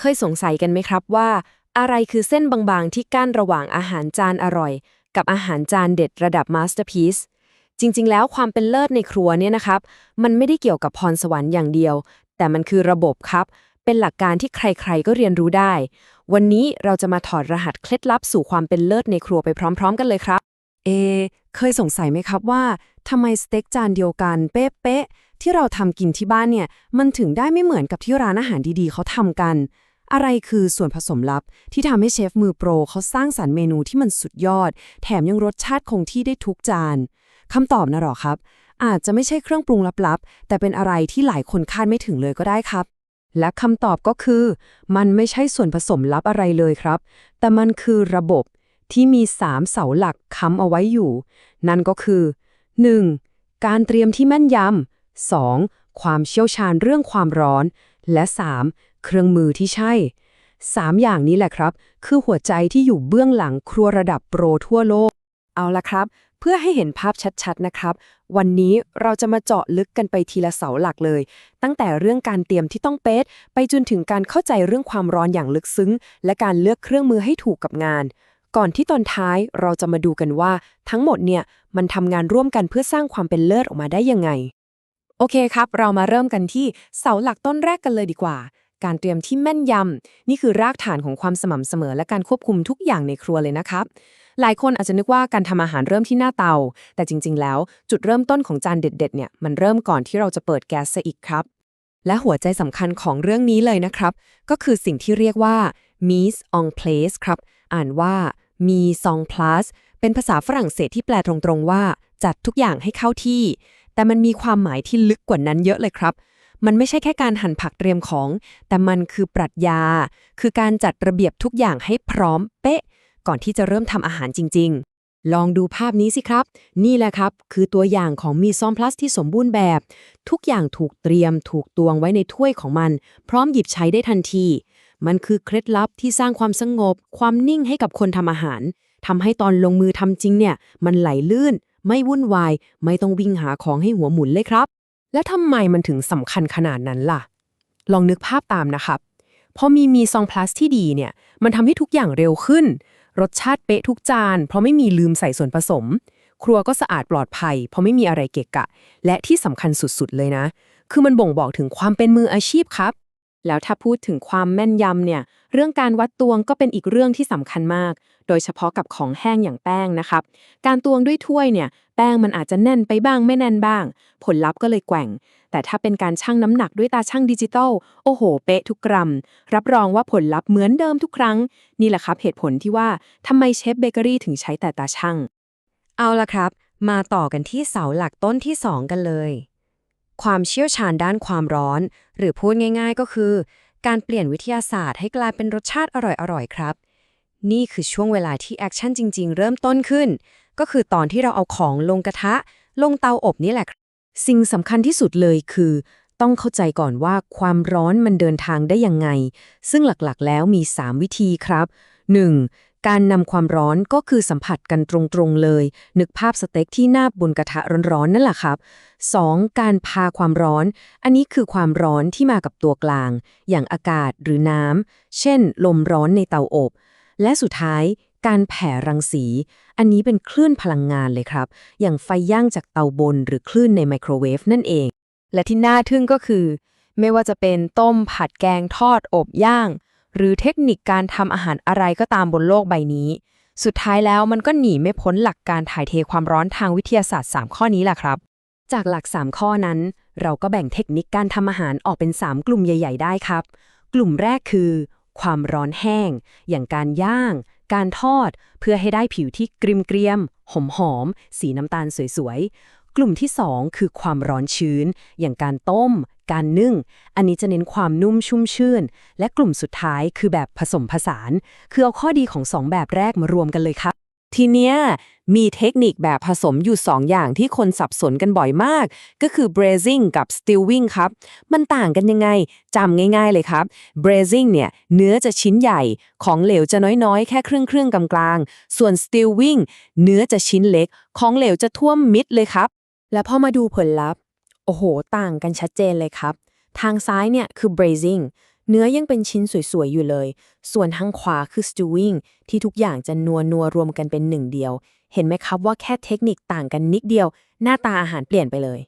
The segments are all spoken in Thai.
เคยสงสัยกันไหมครับว่า อะไรคือเส้นบางๆ ที่กั้นระหว่างอาหารจานอร่อย กับอาหารจานเด็ดระดับมาสเตอร์พี e จริงๆ แล้วความเป็นเลิศในครัวเนี่ยนะครับ มันไม่ได้เกี่ยวกับพรสวรรค์อย่างเดียว แต่มันคือระบบครับ เป็นหลักการที่ใครๆ ก็เรียนรู้ได้ วันนี้เราจะมาถอดรหัสเคล็ดลับสู่ความเป็นเลิศในครัวไปพร้อม ๆ กันเลยครับ เอ เคยสงสัยไหมครับว่าทำไมสเต็กจานเดียวกันเป๊ะๆที่เราทำกินที่บ้านเนี่ย มันถึงได้ไม่เหมือนกับที่ร้านอาหารดีๆ เขาทำกัน อะไรคือส่วนผสมลับที่ทำให้เชฟมือโปรเขาสร้างสรรค์เมนูที่มันสุดยอด แถมยังรสชาติคงที่ได้ทุกจานคำตอบนะหรอครับ อาจจะไม่ใช่เครื่องปรุงลับๆ แต่เป็นอะไรที่หลายคนคาดไม่ถึงเลยก็ได้ครับ และคำตอบก็คือ มันไม่ใช่ส่วนผสมลับอะไรเลยครับ แต่มันคือระบบที่มี3เสาหลักค้ำเอาไว้อยู่ นั่นก็คือ 1. การเตรียมที่แม่นยำ 2. ความเชี่ยวชาญเรื่องความร้อน และ 3. เครื่องมือที่ใช่ 3 อย่างนี้แหละครับ คือหัวใจที่อยู่เบื้องหลังครัวระดับโปรทั่วโลก เอาละครับ เพื่อให้เห็นภาพชัดๆนะครับ วันนี้เราจะมาเจาะลึกกันไปทีละเสาหลักเลย ตั้งแต่เรื่องการเตรียมที่ต้องเป๊ะไปจนถึงการเข้าใจเรื่องความร้อนอย่างลึกซึ้ง และการเลือกเครื่องมือให้ถูกกับงานก่อนที่ตอนท้ายเราจะมาดูกันว่า ทั้งหมดเนี่ยมันทำงานร่วมกันเพื่อสร้างความเป็นเลิศออกมาได้ยังไง โอเคครับ เรามาเริ่มกันที่เสาหลักต้นแรกกันเลยดีกว่า การเตรียมที่แม่นยำ นี่คือรากฐานของความสม่ำเสมอและการควบคุมทุกอย่างในครัวเลยนะครับ หลายคนอาจจะนึกว่าการทำอาหารเริ่มที่หน้าเตา แต่จริง ๆ แล้ว จุดเริ่มต้นของจานเด็ด ๆ เนี่ย มันเริ่มก่อนที่เราจะเปิดแก๊สซะอีกครับ และหัวใจสำคัญของเรื่องนี้เลยนะครับ ก็คือสิ่งที่เรียกว่า mise en place ครับ อ่านว่า mise en place เป็นภาษาฝรั่งเศสที่แปลตรงๆว่า จัดทุกอย่างให้เข้าที่ แต่มันมีความหมายที่ลึกกว่านั้นเยอะเลยครับ มันไม่ใช่แค่การหั่นผักเตรียมของ แต่มันคือปรัชญา คือการจัดระเบียบทุกอย่างให้พร้อมเป๊ะ ก่อนที่จะเริ่มทำอาหารจริง ๆ ลองดูภาพนี้สิครับ นี่แหละครับ คือตัวอย่างของมีซอมพลัสที่สมบูรณ์แบบ ทุกอย่างถูกเตรียมถูกตวงไว้ในถ้วยของมัน พร้อมหยิบใช้ได้ทันที มันคือเคล็ดลับที่สร้างความสงบ ความนิ่งให้กับคนทำอาหารทำให้ตอนลงมือทำจริงเนี่ย มันไหลลื่น ไม่วุ่นวาย ไม่ต้องวิ่งหาของให้หัวหมุนเลยครับ และทำไมมันถึงสำคัญขนาดนั้นล่ะ ลองนึกภาพตามนะครับพอมีมีซองพลาสที่ดีเนี่ย มันทำให้ทุกอย่างเร็วขึ้น รสชาติเป๊ะทุกจาน เพราะไม่มีลืมใส่ส่วนผสม ครัวก็สะอาดปลอดภัย เพราะไม่มีอะไรเกะกะ และที่สำคัญสุดๆเลยนะ คือมันบ่งบอกถึงความเป็นมืออาชีพครับ แล้วถ้าพูดถึงความแม่นยำเนี่ย เรื่องการวัดตวงก็เป็นอีกเรื่องที่สำคัญมาก โดยเฉพาะกับของแห้งอย่างแป้งนะครับ การตวงด้วยถ้วยเนี่ย แป้งมันอาจจะแน่นไปบ้างไม่แน่นบ้าง ผลลัพธ์ก็เลยแกว่ง แต่ถ้าเป็นการชั่งน้ำหนักด้วยตาชั่งดิจิตอล โอ้โห เป๊ะทุกกรัม รับรองว่าผลลัพธ์เหมือนเดิมทุกครั้ง นี่แหละครับเหตุผลที่ว่าทำไมเชฟเบเกอรี่ถึงใช้แต่ตาชั่ง เอาละครับ มาต่อกันที่เสาหลักต้นที่ 2 กันเลย ความเชี่ยวชาญด้านความร้อน หรือพูดง่ายๆก็คือ การเปลี่ยนวิทยาศาสตร์ให้กลายเป็นรสชาติอร่อยๆครับ นี่คือช่วงเวลาที่แอคชั่นจริงๆ เริ่มต้นขึ้น ก็คือตอนที่เราเอาของลงกระทะ ลงเตาอบนี่แหละ สิ่งสำคัญที่สุดเลยคือ ต้องเข้าใจก่อนว่าความร้อนมันเดินทางได้ยังไง ซึ่งหลักๆ แล้วมี 3 วิธีครับ 1. การนำความร้อนก็คือสัมผัสกันตรงๆเลย นึกภาพสเต็กที่หน้าบนกระทะร้อนๆนั่นแหละครับ 2. การพาความร้อน อันนี้คือความร้อนที่มากับตัวกลาง อย่างอากาศหรือน้ำ เช่น ลมร้อนในเตาอบ และสุดท้ายการแผ่รังสี อันนี้เป็นคลื่นพลังงานเลยครับ อย่างไฟย่างจากเตาบนหรือคลื่นในไมโครเวฟนั่นเอง และที่น่าทึ่งก็คือ ไม่ว่าจะเป็นต้มผัดแกงทอดอบย่าง หรือเทคนิคการทำอาหารอะไรก็ตามบนโลกใบนี้ สุดท้ายแล้วมันก็หนีไม่พ้นหลักการถ่ายเทความร้อนทางวิทยาศาสตร์ 3 ข้อนี้แหละครับ จากหลัก 3 ข้อนั้น เราก็แบ่งเทคนิคการทำอาหารออกเป็น 3 กลุ่มใหญ่ ๆ ได้ครับ กลุ่มแรกคือ ความร้อนแห้ง อย่างการย่าง การทอด เพื่อให้ได้ผิวที่กริมเกรียมหอมหอมๆสีน้ำตาลสวยๆกลุ่มที่ 2 คือความร้อนชื้น อย่างการต้ม การนึ่ง อันนี้จะเน้นความนุ่มชุ่มชื่น และกลุ่มสุดท้ายคือแบบผสมผสาน คือเอาข้อดีของสองแบบแรกมารวมกันเลยครับ ทีเนี้ยมีเทคนิคแบบผสมอยู่ 2อย่างที่คนสับสนกันบ่อยมาก ก็คือ braising กับ stewing ครับ มันต่างกันยังไงจำง่าย ๆเลยครับ braising เนี่ยเนื้อจะชิ้นใหญ่ ของเหลวจะน้อยๆ แค่ครึ่งครึ่งกลางๆ ส่วน stewing เนื้อจะชิ้นเล็ก ของเหลวจะท่วมมิดเลยครับ แล้วพอมาดูผลลัพธ์ อ้โห ต่างกันชัดเจนเลยครับ ทางซ้ายเนี่ยคือ braising เนื้อยังเป็นชิ้นสวย ๆ อยู่เลย ส่วนทางขวาคือ stewing ที่ทุกอย่างจะนัวนัวๆรวมกันเป็นหนึ่งเดียว เห็นไหมครับว่าแค่เทคนิคต่างกันนิดเดียว หน้าตาอาหารเปลี่ยนไปเลย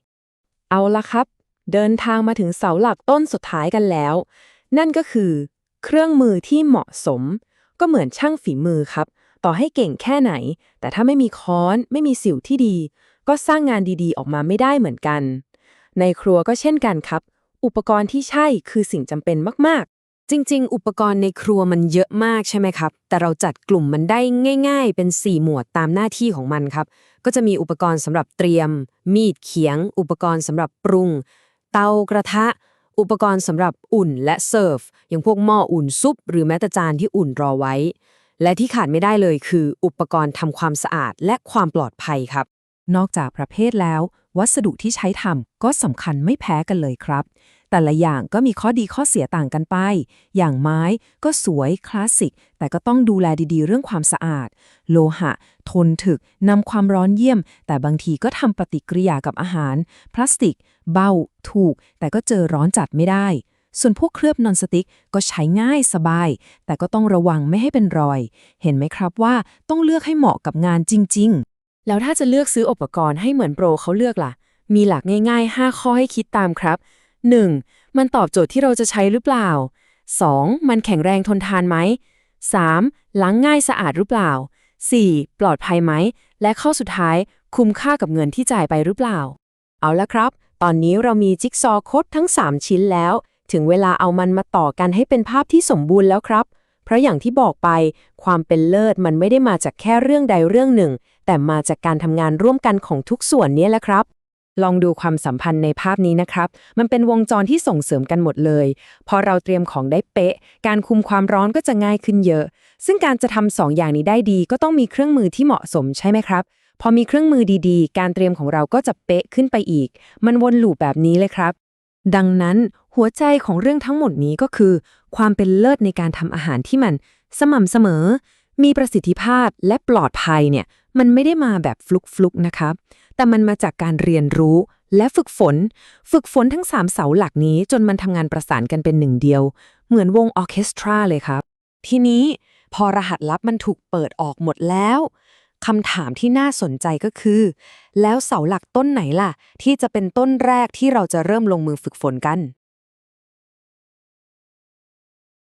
เอาละครับ เดินทางมาถึงเสาหลักต้นสุดท้ายกันแล้ว นั่นก็คือ เครื่องมือที่เหมาะสม ก็เหมือนช่างฝีมือครับ ต่อให้เก่งแค่ไหน แต่ถ้าไม่มีค้อน ไม่มีสิวที่ดี ก็สร้างงานดีๆ ออกมาไม่ได้เหมือนกัน ในครัวก็เช่นกันครับ อุปกรณ์ที่ใช่คือสิ่งจำเป็นมากๆ จริง ๆ อุปกรณ์ในครัวมันเยอะมากใช่ไหมครับ แต่เราจัดกลุ่มมันได้ง่าย ๆ เป็น 4 หมวดตามหน้าที่ของมันครับ ก็จะมีอุปกรณ์สำหรับเตรียม มีดเขียง อุปกรณ์สำหรับปรุง เตากระทะ อุปกรณ์สำหรับอุ่นและเสิร์ฟอย่างพวกหม้ออุ่นซุป หรือแม้แต่จานที่อุ่นรอไว้ และที่ขาดไม่ได้เลยคือ อุปกรณ์ทำความสะอาดและความปลอดภัยครับ นอกจากประเภทแล้ว วัสดุที่ใช้ทำก็สำคัญไม่แพ้กันเลยครับ แต่ละอย่างก็มีข้อดีข้อเสียต่างกันไป อย่างไม้ก็สวยคลาสสิก แต่ก็ต้องดูแลดีๆ เรื่องความสะอาด โลหะ ทนถึกนำความร้อนเยี่ยม แต่บางทีก็ทำปฏิกิริยากับอาหาร พลาสติก เบา ถูก แต่ก็เจอร้อนจัดไม่ได้ส่วนพวกเคลือบนอนสติกก็ใช้ง่ายสบาย แต่ก็ต้องระวังไม่ให้เป็นรอย เห็นไหมครับว่าต้องเลือกให้เหมาะกับงานจริง ๆ แล้วถ้าจะเลือกซื้ออุปกรณ์ให้เหมือนโปรเขาเลือกล่ะ มีหลักง่ายๆ 5 ข้อให้คิดตามครับ 1. มันตอบโจทย์ที่เราจะใช้หรือเปล่า 2. มันแข็งแรงทนทานไหม 3. ล้างง่ายสะอาดหรือเปล่า 4. ปลอดภัยไหม และข้อสุดท้าย คุ้มค่ากับเงินที่จ่ายไปหรือเปล่า เอาละครับ ตอนนี้เรามีจิ๊กซอว์คดทั้ง 3 ชิ้นแล้ว ถึงเวลาเอามันมาต่อกันให้เป็นภาพที่สมบูรณ์แล้วครับ เพราะอย่างที่บอกไป ความเป็นเลิศมันไม่ได้มาจากแค่เรื่องใดเรื่องหนึ่ง แต่มาจากการทำงานร่วมกันของทุกส่วนนี้แหละครับลองดูความสัมพันธ์ในภาพนี้นะครับ มันเป็นวงจรที่ส่งเสริมกันหมดเลย พอเราเตรียมของได้เป๊ะ การคุมความร้อนก็จะง่ายขึ้นเยอะ ซึ่งการจะทำสองอย่างนี้ได้ดี ก็ต้องมีเครื่องมือที่เหมาะสมใช่ไหมครับ พอมีเครื่องมือดีๆ การเตรียมของเราก็จะเป๊ะขึ้นไปอีก มันวนลูปแบบนี้เลยครับ ดังนั้นหัวใจของเรื่องทั้งหมดนี้ก็คือ ความเป็นเลิศในการทำอาหารที่มัน สม่ำเสมอ มีประสิทธิภาพและปลอดภัยเนี่ย มันไม่ได้มาแบบฟลุกๆนะครับแต่มันมาจากการเรียนรู้และฝึกฝน ฝึกฝนทั้ง 3 เสาหลักนี้จนมันทำงานประสานกันเป็นหนึ่งเดียว เหมือนวงออเคสตราเลยครับ ทีนี้พอรหัสลับมันถูกเปิดออกหมดแล้วคำถามที่น่าสนใจก็คือ แล้วเสาหลักต้นไหนล่ะ ที่จะเป็นต้นแรกที่เราจะเริ่มลงมือฝึกฝนกัน